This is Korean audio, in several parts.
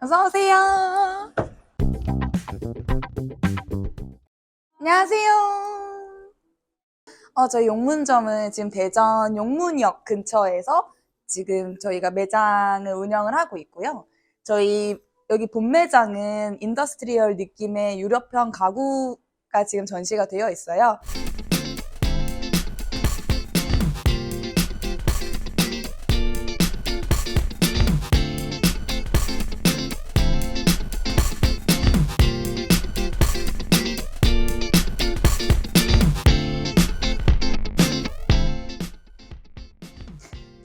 어서 오세요. 안녕하세요. 어, 저희 용문점은 지금 대전 용문역 근처에서 지금 저희가 매장을 운영을 하고 있고요. 저희 여기 본 매장은 인더스트리얼 느낌의 유럽형 가구가 지금 전시가 되어 있어요.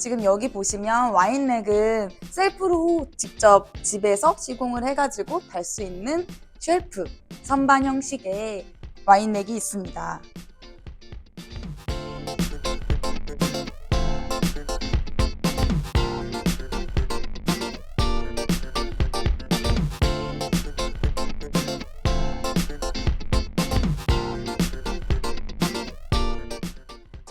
지금 여기 보시면 와인렉은 셀프로 직접 집에서 시공을 해가지고 달 수 있는 쉘프 선반 형식의 와인렉이 있습니다.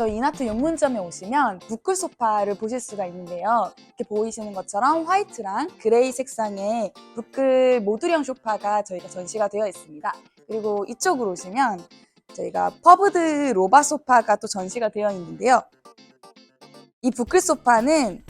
저희 이나트 용문점에 오시면 부클 소파를 보실 수가 있는데요. 이렇게 보이시는 것처럼 화이트랑 그레이 색상의 부클 모듈형 소파가 저희가 전시가 되어 있습니다. 그리고 이쪽으로 오시면 저희가 퍼브드 로바 소파가 또 전시가 되어 있는데요. 이 부클 소파는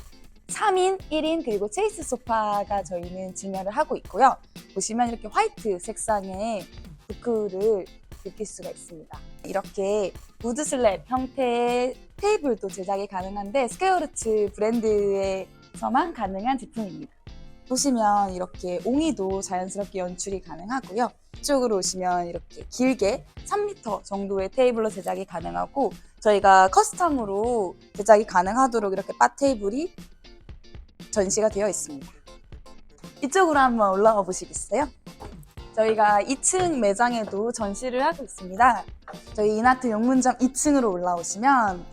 3인, 1인 그리고 체이스 소파가 저희는 진열을 하고 있고요. 보시면 이렇게 화이트 색상의 부클을 느낄 수가 있습니다. 이렇게 우드 슬랩 형태의 테이블도 제작이 가능한데 스퀘어르츠 브랜드에서만 가능한 제품입니다. 보시면 이렇게 옹이도 자연스럽게 연출이 가능하고요. 이쪽으로 오시면 이렇게 길게 3m 정도의 테이블로 제작이 가능하고 저희가 커스텀으로 제작이 가능하도록 이렇게 바 테이블이 전시가 되어 있습니다. 이쪽으로 한번 올라가 보시겠어요? 저희가 2층 매장에도 전시를 하고 있습니다. 저희 이나트 용문점 2층으로 올라오시면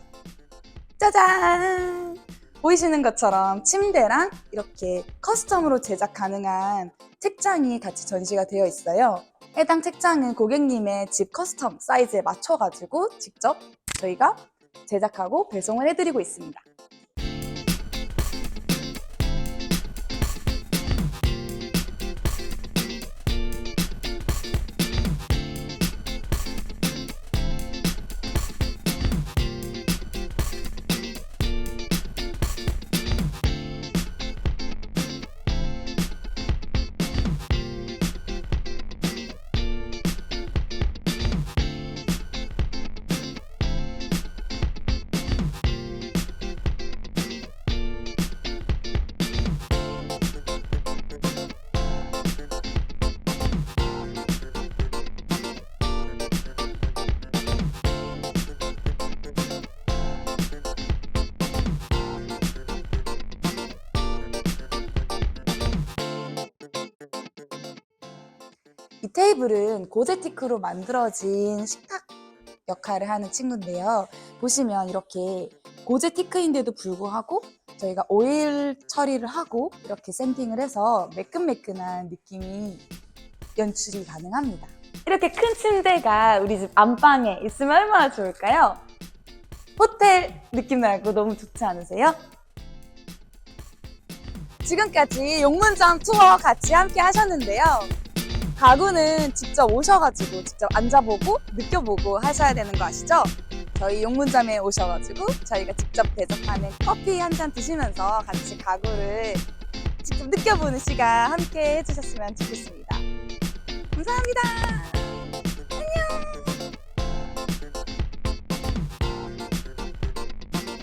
짜잔! 보이시는 것처럼 침대랑 이렇게 커스텀으로 제작 가능한 책장이 같이 전시가 되어 있어요. 해당 책장은 고객님의 집 커스텀 사이즈에 맞춰가지고 직접 저희가 제작하고 배송을 해드리고 있습니다. 이 테이블은 고제티크로 만들어진 식탁 역할을 하는 친구인데요. 보시면 이렇게 고제티크인데도 불구하고 저희가 오일 처리를 하고 이렇게 샌딩을 해서 매끈매끈한 느낌이 연출이 가능합니다. 이렇게 큰 침대가 우리 집 안방에 있으면 얼마나 좋을까요? 호텔 느낌 나고 너무 좋지 않으세요? 지금까지 용문점 투어 같이 함께 하셨는데요. 가구는 직접 오셔가지고 직접 앉아보고 느껴보고 하셔야 되는 거 아시죠? 저희 용문점에 오셔가지고 저희가 직접 대접하는 커피 한 잔 드시면서 같이 가구를 직접 느껴보는 시간 함께 해주셨으면 좋겠습니다. 감사합니다.